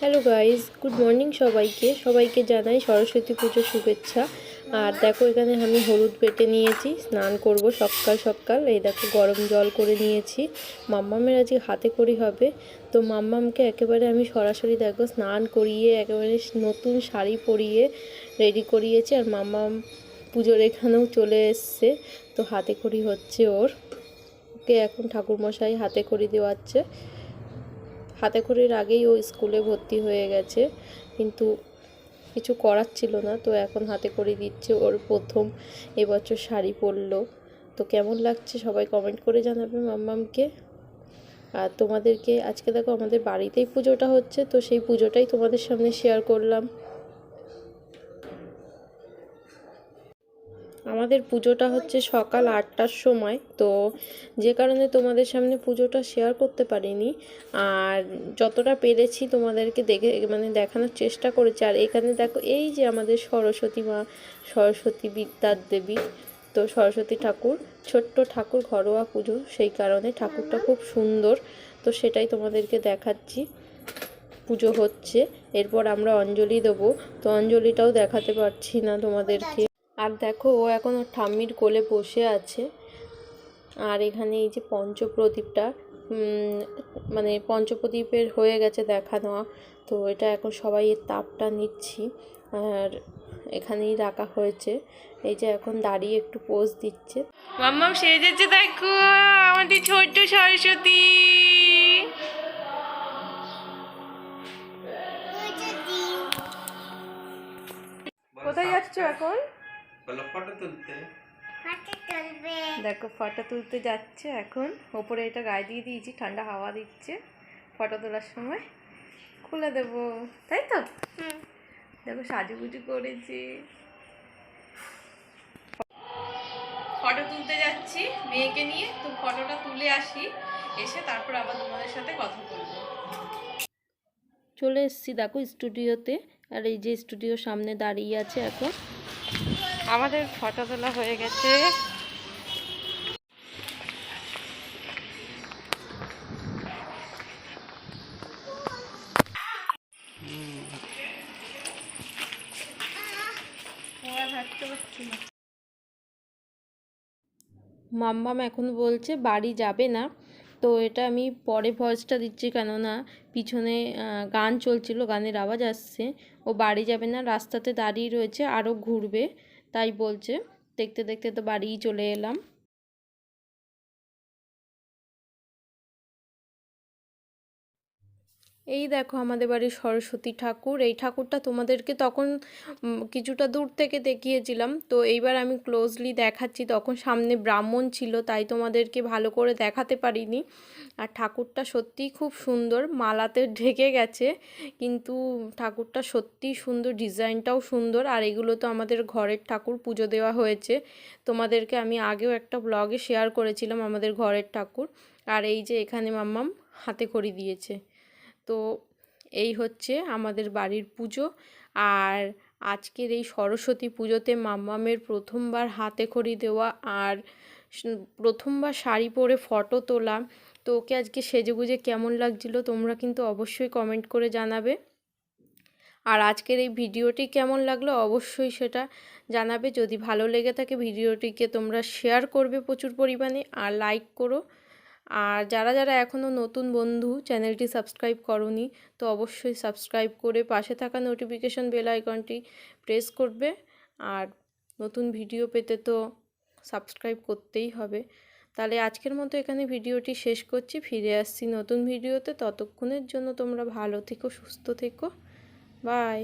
Hello guys good morning সবাইকে। সবাইকে জানাই সরস্বতী পুজোর শুভেচ্ছা। আর দেখো, এখানে আমি হলুদ বেটে নিয়েছি। স্নান করব সকাল সকাল। এই দেখো, গরম জল করে নিয়েছি। মাম্মামের আজকে হাতে করি হবে। তো মাম্মামকে একেবারে আমি সরাসরি দেখো, স্নান করিয়ে, একেবারে নতুন শাড়ি পরিয়ে রেডি করিয়েছি। আর মাম্মাম পুজোর এখানেও চলে এসছে। তো হাতে করি হচ্ছে ওর। ওকে এখন ঠাকুরমশাই হাতে করি দেওয়াচ্ছে। হাতে খড়ির আগেই ও স্কুলে ভর্তি হয়ে গেছে। কিন্তু কিছু করার ছিল না। তো এখন হাতে করে দিচ্ছে। ওর প্রথম এবছর শাড়ি পরলো। তো কেমন লাগছে সবাই কমেন্ট করে জানাবে মাম্মামকে। আর তোমাদেরকে, আজকে দেখো আমাদের বাড়িতেই পুজোটা হচ্ছে। তো সেই পুজোটাই তোমাদের সামনে শেয়ার করলাম। আমাদের পুজোটা হচ্ছে সকাল আটটার সময়, তো যে কারণে তোমাদের সামনে পুজোটা শেয়ার করতে পারিনি। আর যতটা পেরেছি তোমাদেরকে দেখে মানে দেখানোর চেষ্টা করেছি। আর এখানে দেখো, এই যে আমাদের সরস্বতী মা, সরস্বতী বিদ্যার দেবী, তো সরস্বতী ঠাকুর, ছোট্ট ঠাকুর ঘরোয়া পুজো, সেই কারণে ঠাকুরটা খুব সুন্দর। তো সেটাই তোমাদেরকে দেখাচ্ছি। পুজো হচ্ছে, এরপর আমরা অঞ্জলি দেবো। তো অঞ্জলিটাও দেখাতে পারছি না তোমাদেরকে। আর দেখো ও এখন ওর ঠাম্মির কোলে বসে আছে। আর এখানে এই যে পঞ্চপ্রদীপটা মানে পঞ্চপ্রদীপের হয়ে গেছে দেখা নেওয়া। তো এটা এখন সবাই এর তাপটা নিচ্ছি। আর এখানেই রাখা হয়েছে। এই যে এখন দাঁড়িয়ে একটু পোজ দিচ্ছে। মাম্মাম সেজেছে দেখো আমাদের ছোট্ট সরস্বতী। কোথায় যাচ্ছ এখন? বলো ফটো তুলতে। দেখো ফটো তুলতে যাচ্ছে এখন। ওপরে এটা গায়ে দিয়ে দিয়েছি ঠান্ডা হাওয়া দিচ্ছে ফটো তোলার সময়। খুলে দেব তাই তো? দেখো সাজুগুজু করেছি। ফটো তুলতে যাচ্ছি মেয়েকে নিয়ে। তো ফটোটা তুলে আসি এসে তারপর আবার তোমাদের সাথে কথা বলব। চলে এসেছি দেখো স্টুডিওতে আর এই যে স্টুডিওর সামনে দাঁড়িয়ে আছে এখন। আমাদের ফটো তোলা হয়ে গেছে। মাম্মাম এখন বলছে বাড়ি যাবে না। তো এটা আমি পরে ভয়েসটা দিচ্ছি কেননা পিছনে গান চলছিল, গানের আওয়াজ আসছে। ও বাড়ি যাবে না, রাস্তাতে দাঁড়িয়ে রয়েছে, আরও ঘুরবে, তাই বলছে। দেখতে দেখতে তো বাড়িই চলে এলাম। এই দেখো আমাদের বাড়ির সরস্বতী ঠাকুর। এই ঠাকুরটা তোমাদেরকে তখন কিছুটা দূর থেকে দেখিয়েছিলাম। তো এইবার আমি ক্লোজলি দেখাচ্ছি। তখন সামনে ব্রাহ্মণ ছিল, তাই তোমাদেরকে ভালো করে দেখাতে পারিনি। আর ঠাকুরটা সত্যিই খুব সুন্দর, মালাতে ঢেকে গেছে। কিন্তু ঠাকুরটা সত্যিই সুন্দর, ডিজাইনটাও সুন্দর। আর এগুলো তো আমাদের ঘরের ঠাকুর পুজো দেওয়া হয়েছে। তোমাদেরকে আমি আগেও একটা ব্লগে শেয়ার করেছিলাম আমাদের ঘরের ঠাকুর। আর এই যে এখানে মাম্মাম হাতে খড়ি দিয়েছে। তো এই হচ্ছে আমাদের বাড়ির পুজো। আর আজকের এই সরস্বতী পুজোতে মাম্মামের প্রথমবার হাতে খড়ি দেওয়া আর প্রথমবার শাড়ি পরে ফটো তোলা। তো ওকে আজকে সেজেগুজে কেমন লাগছিল তোমরা কিন্তু অবশ্যই কমেন্ট করে জানাবে। আর আজকের এই ভিডিওটি কেমন লাগল অবশ্যই সেটা জানাবে। যদি ভালো লেগে থাকে ভিডিওটিকে তোমরা শেয়ার করবে প্রচুর পরিমাণে। আর লাইক করো। আর যারা যারা এখনও নতুন বন্ধু, চ্যানেলটি সাবস্ক্রাইব করনি, তো অবশ্যই সাবস্ক্রাইব করে পাশে থাকা নোটিফিকেশন বেল আইকনটি প্রেস করবে। আর নতুন ভিডিও পেতে তো সাবস্ক্রাইব করতেই হবে। তাহলে আজকের মতো এখানে ভিডিওটি শেষ করছি। ফিরে আসছি নতুন ভিডিওতে ততক্ষণের জন্য তোমরা ভালো থেকো, সুস্থ থেকো। বাই